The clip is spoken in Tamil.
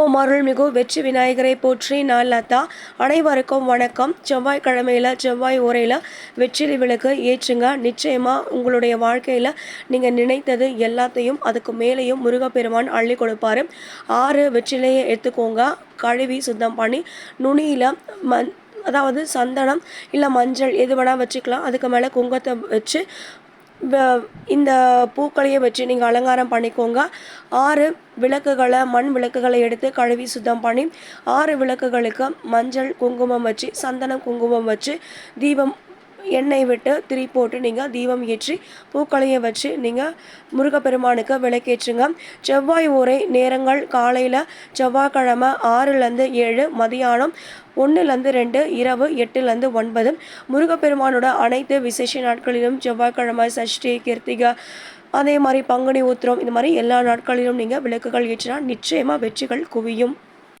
ஓம் அருள்மிகு வெற்றி விநாயகரை போற்றி நான் லதா. அனைவருக்கும் வணக்கம். செவ்வாய்க்கிழமையில் செவ்வாய் உரையில் வெற்றிலை விளக்கு ஏற்றுங்க. நிச்சயமாக உங்களுடைய வாழ்க்கையில் நீங்கள் நினைத்தது எல்லாத்தையும் அதுக்கு மேலேயும் முருகப்பெருமான் அள்ளி கொடுப்பாரு. ஆறு வெற்றிலையை எடுத்துக்கோங்க. கழுவி சுத்தம் பண்ணி நுனியில் மண் அதாவது சந்தனம் இல்லை மஞ்சள் எது வேணால் வச்சுக்கலாம். அதுக்கு மேலே குங்கத்தை வச்சு இந்த பூக்களையும் வச்சு நீங்கள் அலங்காரம் பண்ணிக்கோங்க. ஆறு விளக்குகளை மண் விளக்குகளை எடுத்து கழுவி சுத்தம் பண்ணி ஆறு விளக்குகளுக்கு மஞ்சள் குங்குமம் வச்சு சந்தனம் குங்குமம் வச்சு தீபம் எண்ணெய் விட்டு திரி போட்டு நீங்கள் தீபம் ஏற்றி பூக்களையும் வச்சு நீங்கள் முருகப்பெருமானுக்கு விளக்கேற்றுங்க. செவ்வாய் ஊரை நேரங்கள் காலையில் செவ்வாய்க்கிழமை ஆறுலேருந்து ஏழு மதியானம் ஒன்றுலேருந்து ரெண்டு இரவு எட்டுலேருந்து ஒன்பது. முருகப்பெருமானோட அனைத்து விசேஷ நாட்களிலும் செவ்வாய்க்கிழமை சஷ்டி கிருத்திகா அதே மாதிரி பங்குனி உத்திரம் இந்த மாதிரி எல்லா நாட்களிலும் நீங்கள் விளக்குகள் ஏற்றினா நிச்சயமாக வெற்றிகள் குவியும்.